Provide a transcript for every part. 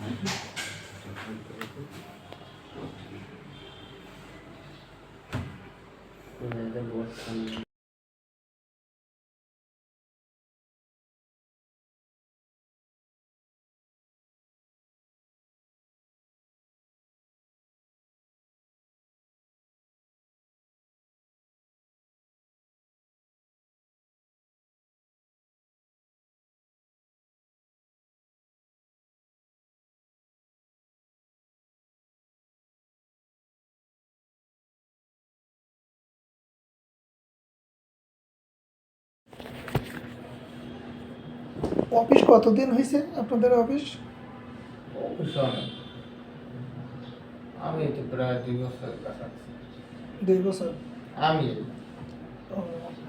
Well, the work office কতদিন হয়েছে আপনাদের অফিস? অনেক। আমি তো প্রায় দুই বছর দুই বছর? আমি।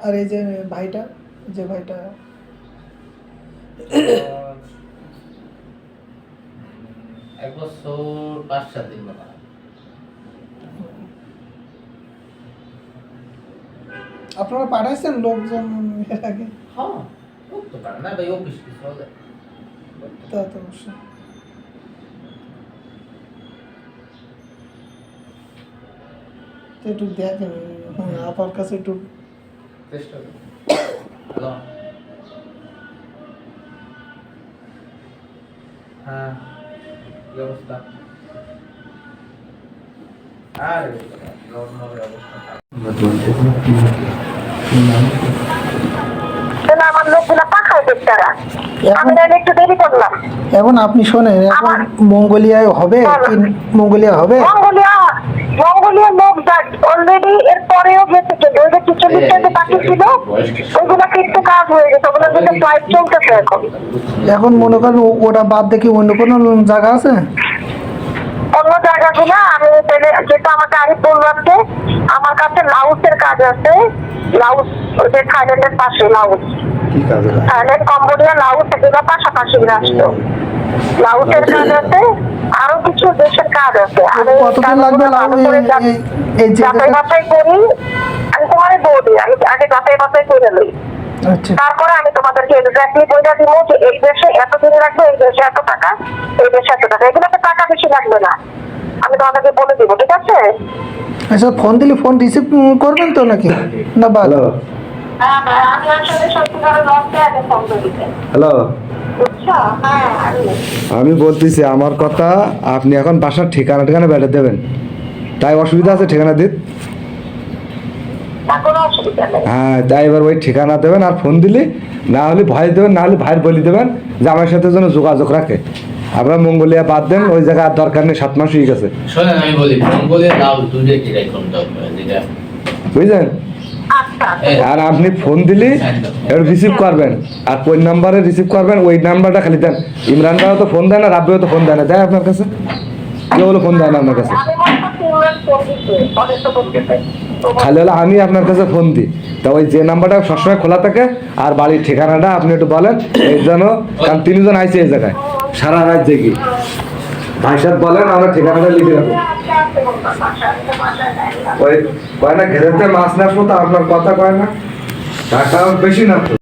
আর এই যে ভাইটা যে ভাইটা? এক বছর পাঁচ সাত দিন আপনারা পাঠাইছেন লোকজন এর আগে? হ্যাঁ। করতে পারে না ভাই অফিস কি চলে তা তো অবশ্যই। একটু দেখেন হুম, আপার কাছে একটু চেষ্টা করি। হ্যালো। হ্যাঁ কি অবস্থা? আরে অবস্থা? তারা এখন আপনি শোনেন এখন মঙ্গোলিয়ায় হবে মঙ্গোলিয়া হবে? মঙ্গোলিয়া মঙ্গোলিয়া লোক অলরেডি এর পরেও গেছে যে দুই হাজার চল্লিশটা যে বাকি ছিল ওইগুলো কিন্তু কাজ হয়ে গেছে। ওগুলো কিন্তু ফ্লাইট চলতেছে এখন। এখন মনে করেন ওটা বাদ দেখি অন্য কোনো জায়গা আছে? অন্য জায়গাগুলো আমি তাহলে যেটা আমাকে আরিফ বললাম যে আমার কাছে লাউসের কাজ আছে। লাউস ওই যে থাইল্যান্ডের পাশে লাউস। থাইল্যান্ড কম্বোডিয়া লাউস এগুলো পাশাপাশি রাষ্ট্র লাউসের কাজ আছে আরও কিছু দেশের কাজ আছে। আমি যাচাই- বাছাই করি। আমি তোমার বলি আমি আগে যাচাই বাছাই করে লই। আচ্ছা। তারপরে আমি তোমাদেরকে এক্স্যাক্টলি বলে দিব যে এই দেশে এত দিন লাগবে এই দেশে এত টাকা এই দেশে এত টাকা। এগুলোতে টাকা বেশি লাগবে না। আমি তোমাদেরকে বলে দিব ঠিক আছে? আচ্ছা ফোন দিলে ফোন রিসিভ করবেন তো নাকি? না হ্যালো হ্যাঁ আমি দিতে হ্যালো হ্যাঁ আমি। বলতেছি আমার কথা আপনি এখন বাসার ঠিকানা ঠিকানা বেড়ে দেবেন। তাই অসুবিধা আছে ঠিকানা নেই। হ্যাঁ তাই এবার ওই ঠিকানা দেবেন আর ফোন দিলি না হলে ভয় দেবেন না হলে ভাইয়ের বলি দেবেন যে আমার সাথে যেন যোগাযোগ রাখে। আপনার মঙ্গলিয়া বাদ দেন ওই জায়গায় আর দরকার নেই সাত মাস হয়ে গেছে। শোনেন আমি বলি লাউ কম দরকার যেটা বুঝলেন? আচ্ছা আর আপনি ফোন দিলি এবার রিসিভ করবেন। আর কোন নাম্বারে রিসিভ করবেন ওই নাম্বারটা খালি দেন। ইমরান ভাইও তো ফোন দেয় না রাব্বিও তো ফোন দেয় না। দেয় আপনার কাছে? কেউ হলো ফোন দেয় না আপনার কাছে? মনে খালি হলে আমি আপনার কাছে ফোন দিই। তা ওই যে নাম্বারটা সবসময় খোলা থাকে আর বাড়ির ঠিকানাটা আপনি একটু বলেন এই জন্য কারণ তিনজন আইছে এই জায়গায়। সারা রাত জেগে। ভাই সাহেব বলেন, আমরা ঠিকানাটা লিখে রাখব। ওই কয় না, ঘেরাতে মাছ না তো আপনার কথা কয় না। টাকা বেশি না